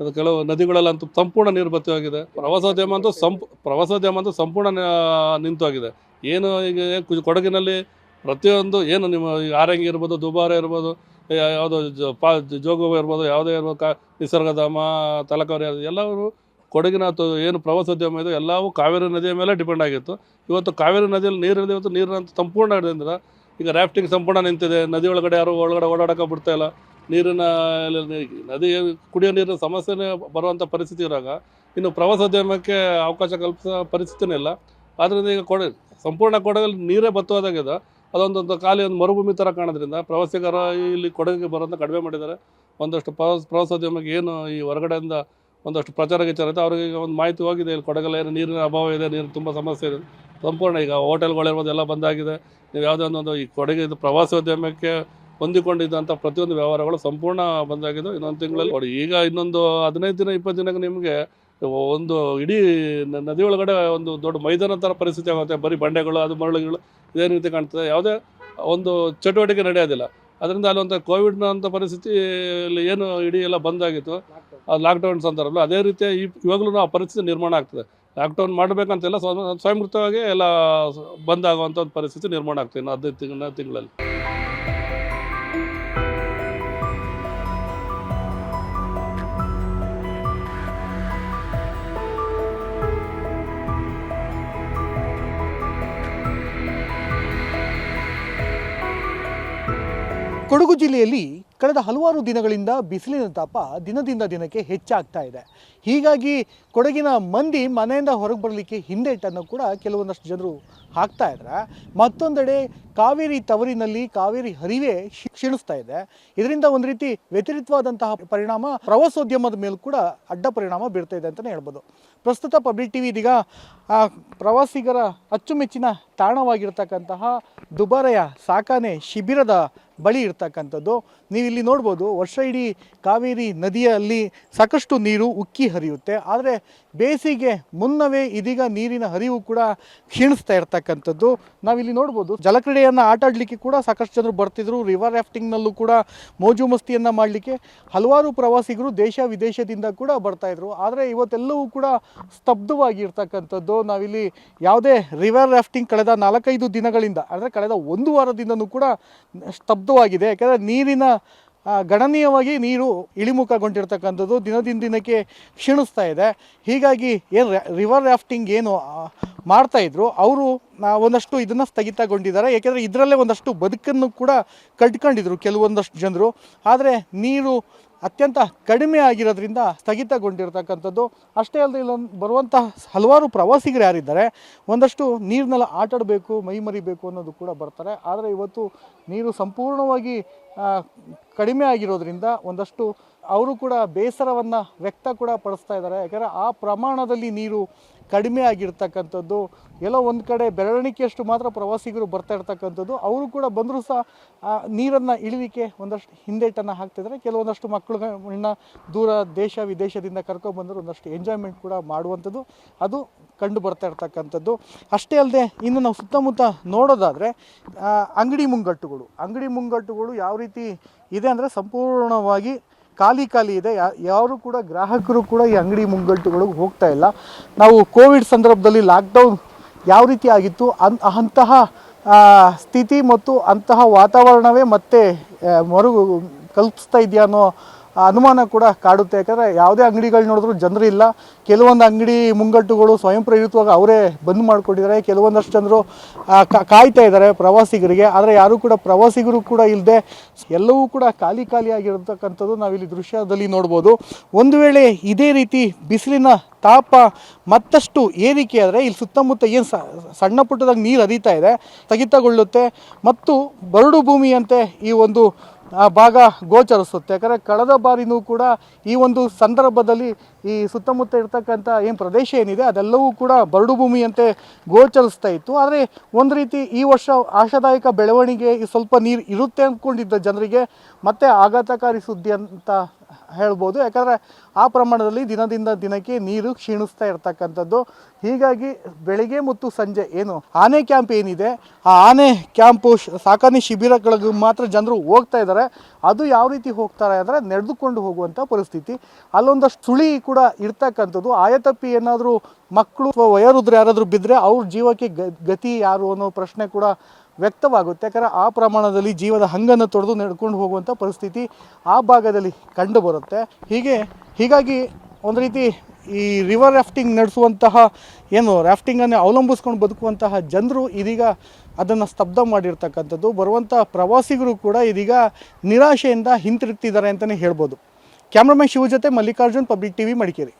ಅದು ಕೆಲವು ನದಿಗಳಲ್ಲಂತೂ ಸಂಪೂರ್ಣ ನೀರು ಬತ್ತಿ ಹೋಗಿದೆ ಪ್ರವಾಸೋದ್ಯಮ ಅಂತೂ ಸಂಪ್ ಪ್ರವಾಸೋದ್ಯಮ ಅಂತೂ ಸಂಪೂರ್ಣ ನಿಂತು ಹೋಗಿದೆ ಏನು ಈಗ ಕೊಡಗಿನಲ್ಲಿ ಪ್ರತಿಯೊಂದು ಏನು ನಿಮ್ಮ ಆರಂಗಿ ಇರ್ಬೋದು ದುಬಾರ ಇರ್ಬೋದು ಯಾವುದೋ ಜ- ಪಾ ಜೋಗವ ಇರ್ಬೋದು ಯಾವುದೇ ಇರ್ಬೋದು ಕಾ ನಿಸರ್ಗಧಾಮ ತಲಕಾವರಿ ಎಲ್ಲವರು ಕೊಡಗಿನ ಅಥವಾ ಏನು ಪ್ರವಾಸೋದ್ಯಮ ಇದೆ ಎಲ್ಲವೂ ಕಾವೇರಿ ನದಿಯ ಮೇಲೆ ಡಿಪೆಂಡ್ ಆಗಿತ್ತು. ಇವತ್ತು ಕಾವೇರಿ ನದಿಯಲ್ಲಿ ನೀರಿದೆ ಇವತ್ತು ನೀರಿನ ಸಂಪೂರ್ಣ ಹಿಡಿದ್ರಿಂದ ಈಗ ರಾಫ್ಟಿಂಗ್ ಸಂಪೂರ್ಣ ನಿಂತಿದೆ. ನದಿ ಒಳಗಡೆ ಯಾರು ಒಳಗಡೆ ಓಡಾಡೋಕೆ ಬಿಡ್ತಾ ಇಲ್ಲ. ನೀರಿನ ನದಿ ಕುಡಿಯೋ ನೀರಿನ ಸಮಸ್ಯೆನೇ ಬರುವಂಥ ಪರಿಸ್ಥಿತಿ ಇರುವಾಗ ಇನ್ನು ಪ್ರವಾಸೋದ್ಯಮಕ್ಕೆ ಅವಕಾಶ ಕಲ್ಪಿಸೋ ಪರಿಸ್ಥಿತಿನೇ ಇಲ್ಲ. ಆದ್ದರಿಂದ ಈಗ ಕೊಡ ಸಂಪೂರ್ಣ ಕೊಡಗಲ್ಲಿ ನೀರೇ ಬತ್ತೋದಾಗಿದೆ ಅದೊಂದೊಂದು ಖಾಲಿ ಒಂದು ಮರುಭೂಮಿ ಥರ ಕಾಣೋದ್ರಿಂದ ಪ್ರವಾಸಿಗರ ಇಲ್ಲಿ ಕೊಡಗಿಗೆ ಬರೋದನ್ನ ಕಡಿಮೆ ಮಾಡಿದ್ದಾರೆ. ಒಂದಷ್ಟು ಪ್ರವಾಸ ಪ್ರವಾಸೋದ್ಯಮಕ್ಕೆ ಏನು ಈ ಹೊರಗಡೆಯಿಂದ ಒಂದಷ್ಟು ಪ್ರಚಾರ ಗಿಚಾರ ಇರುತ್ತೆ ಅವ್ರಿಗೆ ಈಗ ಒಂದು ಮಾಹಿತಿ ಹೋಗಿದೆ, ಇಲ್ಲಿ ಕೊಡಗಲ್ಲ ಏನು ನೀರಿನ ಅಭಾವ ಇದೆ ನೀರು ತುಂಬ ಸಮಸ್ಯೆ ಇದೆ. ಸಂಪೂರ್ಣ ಈಗ ಹೋಟೆಲ್ಗಳಿರ್ಬೋದು ಎಲ್ಲ ಬಂದಾಗಿದೆ ನೀವು ಯಾವುದೇ ಒಂದೊಂದು ಈ ಕೊಡಗಿದ ಪ್ರವಾಸೋದ್ಯಮಕ್ಕೆ ಹೊಂದಿಕೊಂಡಿದ್ದಂಥ ಪ್ರತಿಯೊಂದು ವ್ಯವಹಾರಗಳು ಸಂಪೂರ್ಣ ಬಂದಾಗಿದ್ದು ಇನ್ನೊಂದು ತಿಂಗಳಲ್ಲಿ ನೋಡಿ, ಈಗ ಇನ್ನೊಂದು ಹದಿನೈದು ದಿನ, ಇಪ್ಪತ್ತು ದಿನಕ್ಕೆ ನಿಮಗೆ ಒಂದು ಇಡೀ ನದಿ ಒಳಗಡೆ ಒಂದು ದೊಡ್ಡ ಮೈದಾನ ಥರ ಪರಿಸ್ಥಿತಿ ಆಗುತ್ತೆ. ಬರೀ ಬಂಡೆಗಳು, ಅದು ಮರಳುಗಳು, ಇದೇ ರೀತಿ ಕಾಣ್ತದೆ. ಯಾವುದೇ ಒಂದು ಚಟುವಟಿಕೆ ನಡೆಯೋದಿಲ್ಲ. ಅದರಿಂದ ಅಲ್ಲೊಂದು ಕೋವಿಡ್ನ ಅಂತ ಪರಿಸ್ಥಿತಿಯಲ್ಲಿ ಏನು ಇಡೀ ಎಲ್ಲ ಬಂದಾಗಿತ್ತು. ಲಾಕ್ಡೌನ್ ಸಂದರ್ಭದಲ್ಲಿ ಅದೇ ರೀತಿ ಇವಾಗಲೂ ಆ ಪರಿಸ್ಥಿತಿ ನಿರ್ಮಾಣ ಆಗ್ತದೆ. ಲಾಕ್ಡೌನ್ ಮಾಡಬೇಕಂತೆಲ್ಲ ಸ್ವ, ಸ್ವಯಂಕೃತವಾಗಿ ಎಲ್ಲ ಬಂದಾಗುವಂಥ ಒಂದು ಪರಿಸ್ಥಿತಿ ನಿರ್ಮಾಣ ಆಗ್ತದೆ ಇನ್ನು ಹದಿನೈದು ತಿಂಗಳ, ತಿಂಗಳಲ್ಲಿ. ಕೊಡಗು ಜಿಲ್ಲೆಯಲ್ಲಿ ಕಳೆದ ಹಲವಾರು ದಿನಗಳಿಂದ ಬಿಸಿಲಿನ ತಾಪ ದಿನದಿಂದ ದಿನಕ್ಕೆ ಹೆಚ್ಚಾಗ್ತಾ ಇದೆ. ಹೀಗಾಗಿ ಕೊಡಗಿನ ಮಂದಿ ಮನೆಯಿಂದ ಹೊರಗೆ ಬರಲಿಕ್ಕೆ ಹಿಂದೇಟನ್ನು ಕೂಡ ಕೆಲವೊಂದಷ್ಟು ಜನರು ಹಾಕ್ತಾ ಇದ್ದಾರೆ ಮತ್ತೊಂದೆಡೆ ಕಾವೇರಿ ತವರಿನಲ್ಲಿ ಕಾವೇರಿ ಹರಿವೆ ಕ್ಷೀಣಿಸ್ತಾ ಇದೆ. ಇದರಿಂದ ಒಂದು ರೀತಿ ವ್ಯತಿರಿಕ್ತವಾದಂತಹ ಪರಿಣಾಮ ಪ್ರವಾಸೋದ್ಯಮದ ಮೇಲೂ ಕೂಡ ಅಡ್ಡ ಪರಿಣಾಮ ಬೀರ್ತಾ ಇದೆ ಅಂತಲೇ ಹೇಳ್ಬೋದು. ಪ್ರಸ್ತುತ ಪಬ್ಲಿಕ್ ಟಿವಿ ಇದೀಗ ಆ, ಪ್ರವಾಸಿಗರ ಅಚ್ಚುಮೆಚ್ಚಿನ ತಾಣವಾಗಿರ್ತಕ್ಕಂತಹ ದುಬಾರೆಯ ಸಾಕಾನೆ ಶಿಬಿರದ ಬಳಿ ಇರ್ತಕ್ಕಂಥದ್ದು. ನೀವು ಇಲ್ಲಿ ನೋಡ್ಬೋದು ವರ್ಷ ಇಡೀ ಕಾವೇರಿ ನದಿಯಲ್ಲಿ ಸಾಕಷ್ಟು ನೀರು ಉಕ್ಕಿ ಹರಿಯುತ್ತೆ. ಆದರೆ ಬೇಸಿಗೆ ಮುನ್ನವೇ ಇದೀಗ ನೀರಿನ ಹರಿವು ಕೂಡ ಕ್ಷೀಣಿಸ್ತಾ ಇರ್ತಕ್ಕಂಥದ್ದು. ನಾವಿಲ್ಲಿ ನೋಡ್ಬೋದು, ಜಲಕ್ರೀಡೆಯನ್ನು ಆಟಾಡಲಿಕ್ಕೆ ಕೂಡ ಸಾಕಷ್ಟು ಜನರು ಬರ್ತಿದ್ರು. ರಿವರ್ ರಾಫ್ಟಿಂಗ್ನಲ್ಲೂ ಕೂಡ ಮೋಜು ಮಸ್ತಿಯನ್ನು ಮಾಡಲಿಕ್ಕೆ ಹಲವಾರು ಪ್ರವಾಸಿಗರು ದೇಶ ವಿದೇಶದಿಂದ ಕೂಡ ಬರ್ತಾಯಿದ್ರು ಆದರೆ ಇವತ್ತೆಲ್ಲವೂ ಕೂಡ ಸ್ತಬ್ಧವಾಗಿರ್ತಕ್ಕಂಥದ್ದು. ನಾವಿಲ್ಲಿ ಯಾವುದೇ ರಿವರ್ ರಾಫ್ಟಿಂಗ್ ಕಳೆದ ನಾಲ್ಕೈದು ದಿನಗಳಿಂದ, ಅಂದರೆ ಕಳೆದ ಒಂದು ವಾರದಿಂದನೂ ಕೂಡ ಸ್ತಬ್ಧವಾಗಿದೆ. ಯಾಕೆಂದರೆ ನೀರಿನ ಗಣನೀಯವಾಗಿ ನೀರು ಇಳಿಮುಖಗೊಂಡಿರ್ತಕ್ಕಂಥದ್ದು ದಿನದಿಂದ ದಿನಕ್ಕೆ ಕ್ಷೀಣಿಸ್ತಾ ಇದೆ. ಹೀಗಾಗಿ ಏನು ರಿವರ್ ರಾಫ್ಟಿಂಗ್ ಏನು ಮಾಡ್ತಾಯಿದ್ರು ಅವರು ಒಂದಷ್ಟು ಇದನ್ನು ಸ್ಥಗಿತಗೊಂಡಿದ್ದಾರೆ. ಏಕೆಂದರೆ ಇದರಲ್ಲೇ ಒಂದಷ್ಟು ಬದುಕನ್ನು ಕೂಡ ಕಟ್ಕೊಂಡಿದ್ರು ಕೆಲವೊಂದಷ್ಟು ಜನರು. ಆದರೆ ನೀರು ಅತ್ಯಂತ ಕಡಿಮೆ ಆಗಿರೋದ್ರಿಂದ ಸ್ಥಗಿತಗೊಂಡಿರ್ತಕ್ಕಂಥದ್ದು. ಅಷ್ಟೇ ಅಲ್ಲದೆ ಇಲ್ಲೊಂದು ಬರುವಂತಹ ಹಲವಾರು ಪ್ರವಾಸಿಗರು ಯಾರಿದ್ದಾರೆ, ಒಂದಷ್ಟು ನೀರಿನೆಲ್ಲ ಆಟಾಡಬೇಕು, ಮೈ ಮರಿಬೇಕು ಅನ್ನೋದು ಕೂಡ ಬರ್ತಾರೆ. ಆದರೆ ಇವತ್ತು ನೀರು ಸಂಪೂರ್ಣವಾಗಿ ಕಡಿಮೆ ಆಗಿರೋದ್ರಿಂದ ಒಂದಷ್ಟು ಅವರು ಕೂಡ ಬೇಸರವನ್ನು ವ್ಯಕ್ತ ಕೂಡ ಪಡಿಸ್ತಾ ಇದ್ದಾರೆ. ಯಾಕಂದರೆ ಆ ಪ್ರಮಾಣದಲ್ಲಿ ನೀರು ಕಡಿಮೆ ಆಗಿರ್ತಕ್ಕಂಥದ್ದು, ಎಲ್ಲೋ ಒಂದು ಕಡೆ ಬೆರಳಿಕೆಯಷ್ಟು ಮಾತ್ರ ಪ್ರವಾಸಿಗರು ಬರ್ತಾ ಇರ್ತಕ್ಕಂಥದ್ದು, ಅವರು ಕೂಡ ಬಂದರೂ ಸಹ ನೀರನ್ನು ಇಳಿಲಿಕ್ಕೆ ಒಂದಷ್ಟು ಹಿಂದೇಟನ್ನು ಹಾಕ್ತಿದ್ದಾರೆ. ಕೆಲವೊಂದಷ್ಟು ಮಕ್ಕಳುಗಳನ್ನ ದೂರ ದೇಶ ವಿದೇಶದಿಂದ ಕರ್ಕೊಂಡ್ಬಂದರು ಒಂದಷ್ಟು ಎಂಜಾಯ್ಮೆಂಟ್ ಕೂಡ ಮಾಡುವಂಥದ್ದು, ಅದು ಕಂಡು ಬರ್ತಾ ಇರ್ತಕ್ಕಂಥದ್ದು. ಅಷ್ಟೇ ಅಲ್ಲದೆ ಇನ್ನು ನಾವು ಸುತ್ತಮುತ್ತ ನೋಡೋದಾದರೆ ಅಂಗಡಿ ಮುಂಗಟ್ಟುಗಳು. ಅಂಗಡಿ ಮುಂಗಟ್ಟುಗಳು ಯಾವ ರೀತಿ ಇದೆ ಅಂದರೆ ಸಂಪೂರ್ಣವಾಗಿ ಖಾಲಿ ಖಾಲಿ ಇದೆ. ಯಾರು ಕೂಡ ಗ್ರಾಹಕರು ಕೂಡ ಈ ಅಂಗಡಿ ಮುಂಗಟ್ಟುಗಳಿಗೆ ಹೋಗ್ತಾ ಇಲ್ಲ. ನಾವು ಕೋವಿಡ್ ಸಂದರ್ಭದಲ್ಲಿ ಲಾಕ್ಡೌನ್ ಯಾವ ರೀತಿ ಆಗಿತ್ತು? ಅನ್ ಅಂತಹ ಸ್ಥಿತಿ ಮತ್ತು ಅಂತಹ ವಾತಾವರಣವೇ ಮತ್ತೆ ಮರು ಕಲ್ಪಿಸ್ತಾ ಇದೆಯಾ ಅನ್ನೋ ಅನುಮಾನ ಕೂಡ ಕಾಡುತ್ತೆ. ಯಾಕಂದರೆ ಯಾವುದೇ ಅಂಗಡಿಗಳು ನೋಡಿದ್ರು ಜನರು ಇಲ್ಲ. ಕೆಲವೊಂದು ಅಂಗಡಿ ಮುಂಗಟ್ಟುಗಳು ಸ್ವಯಂ ಪ್ರೇರಿತವಾಗಿ ಅವರೇ ಬಂದ್ ಮಾಡಿಕೊಂಡಿದ್ದಾರೆ. ಕೆಲವೊಂದಷ್ಟು ಜನರು ಕಾಯ್ತಾ ಇದ್ದಾರೆ ಪ್ರವಾಸಿಗರಿಗೆ. ಆದರೆ ಯಾರೂ ಕೂಡ ಪ್ರವಾಸಿಗರು ಕೂಡ ಇಲ್ಲದೆ ಎಲ್ಲವೂ ಕೂಡ ಖಾಲಿ ಖಾಲಿಯಾಗಿರತಕ್ಕಂಥದ್ದು ನಾವಿಲ್ಲಿ ದೃಶ್ಯದಲ್ಲಿ ನೋಡ್ಬೋದು. ಒಂದು ವೇಳೆ ಇದೇ ರೀತಿ ಬಿಸಿಲಿನ ತಾಪ ಮತ್ತಷ್ಟು ಏರಿಕೆ ಆದರೆ ಇಲ್ಲಿ ಸುತ್ತಮುತ್ತ ಏನು ಸಣ್ಣ ಪುಟ್ಟದಾಗ ನೀರು ಹರಿತಾ ಇದೆ, ಸ್ಥಗಿತಗೊಳ್ಳುತ್ತೆ. ಮತ್ತು ಬರಡು ಭೂಮಿಯಂತೆ ಈ ಒಂದು ಭಾಗ ಗೋಚರಿಸುತ್ತೆ. ಯಾಕಂದರೆ ಕಳೆದ ಬಾರಿನೂ ಕೂಡ ಈ ಒಂದು ಸಂದರ್ಭದಲ್ಲಿ ಈ ಸುತ್ತಮುತ್ತ ಇರ್ತಕ್ಕಂಥ ಏನು ಪ್ರದೇಶ ಏನಿದೆ, ಅದೆಲ್ಲವೂ ಕೂಡ ಬರಡು ಭೂಮಿಯಂತೆ ಗೋಚರಿಸ್ತಾ ಇತ್ತು. ಆದರೆ ಒಂದು ರೀತಿ ಈ ವರ್ಷ ಆಶಾದಾಯಕ ಬೆಳವಣಿಗೆ ಸ್ವಲ್ಪ ನೀರು ಇರುತ್ತೆ ಅಂದ್ಕೊಂಡಿದ್ದ ಜನರಿಗೆ, ಮತ್ತೆ ಆಘಾತಕಾರಿ ಸುದ್ದಿ ಅಂತ ಹೇಳ್ಬೋದು. ಯಾಕಂದರೆ ಆ ಪ್ರಮಾಣದಲ್ಲಿ ದಿನದಿಂದ ದಿನಕ್ಕೆ ನೀರು ಕ್ಷೀಣಿಸ್ತಾ ಇರ್ತಕ್ಕಂಥದ್ದು. ಹೀಗಾಗಿ ಬೆಳಿಗ್ಗೆ ಮತ್ತು ಸಂಜೆ ಏನು ಆನೆ ಕ್ಯಾಂಪ್ ಏನಿದೆ, ಆ ಆನೆ ಕ್ಯಾಂಪು ಸಾಕಾಣೆ ಶಿಬಿರಗಳಿಗೆ ಮಾತ್ರ ಜನರು ಹೋಗ್ತಾ ಇದ್ದಾರೆ. ಅದು ಯಾವ ರೀತಿ ಹೋಗ್ತಾರೆ ಅಂದರೆ ನಡೆದುಕೊಂಡು ಹೋಗುವಂಥ ಪರಿಸ್ಥಿತಿ. ಅಲ್ಲೊಂದಷ್ಟು ಸುಳಿ ಕೂಡ ಇರ್ತಕ್ಕಂಥದ್ದು. ಆಯತಪ್ಪಿ ಏನಾದರೂ ಮಕ್ಕಳು ಅಥವಾ ಯಾರಾದರೂ ಬಿದ್ದರೆ ಅವ್ರ ಜೀವಕ್ಕೆ ಗತಿ ಯಾರು ಅನ್ನೋ ಪ್ರಶ್ನೆ ಕೂಡ ವ್ಯಕ್ತವಾಗುತ್ತೆ. ಯಾಕಂದರೆ ಆ ಪ್ರಮಾಣದಲ್ಲಿ ಜೀವದ ಹಂಗನ್ನು ತೊಡೆದು ನಡ್ಕೊಂಡು ಹೋಗುವಂಥ ಪರಿಸ್ಥಿತಿ ಆ ಭಾಗದಲ್ಲಿ ಕಂಡು ಬರುತ್ತೆ. ಹೀಗೆ, ಹೀಗಾಗಿ ಒಂದು ರೀತಿ ಈ ರಿವರ್ ರಾಫ್ಟಿಂಗ್ ನಡೆಸುವಂತಹ ಏನು ರಾಫ್ಟಿಂಗನ್ನೇ ಅವಲಂಬಿಸ್ಕೊಂಡು ಬದುಕುವಂತಹ ಜನರು ಇದೀಗ ಅದನ್ನು ಸ್ತಬ್ಧ ಮಾಡಿರ್ತಕ್ಕಂಥದ್ದು. ಬರುವಂಥ ಪ್ರವಾಸಿಗರು ಕೂಡ ಇದೀಗ ನಿರಾಶೆಯಿಂದ ಹಿಂತಿರುಗ್ತಿದ್ದಾರೆ ಅಂತಲೇ ಹೇಳ್ಬೋದು. ಕ್ಯಾಮ್ರಾಮನ್ ಶಿವ ಜೊತೆ ಮಲ್ಲಿಕಾರ್ಜುನ್, ಪಬ್ಲಿಕ್ ಟಿವಿ ಮಡಿಕೇರಿ.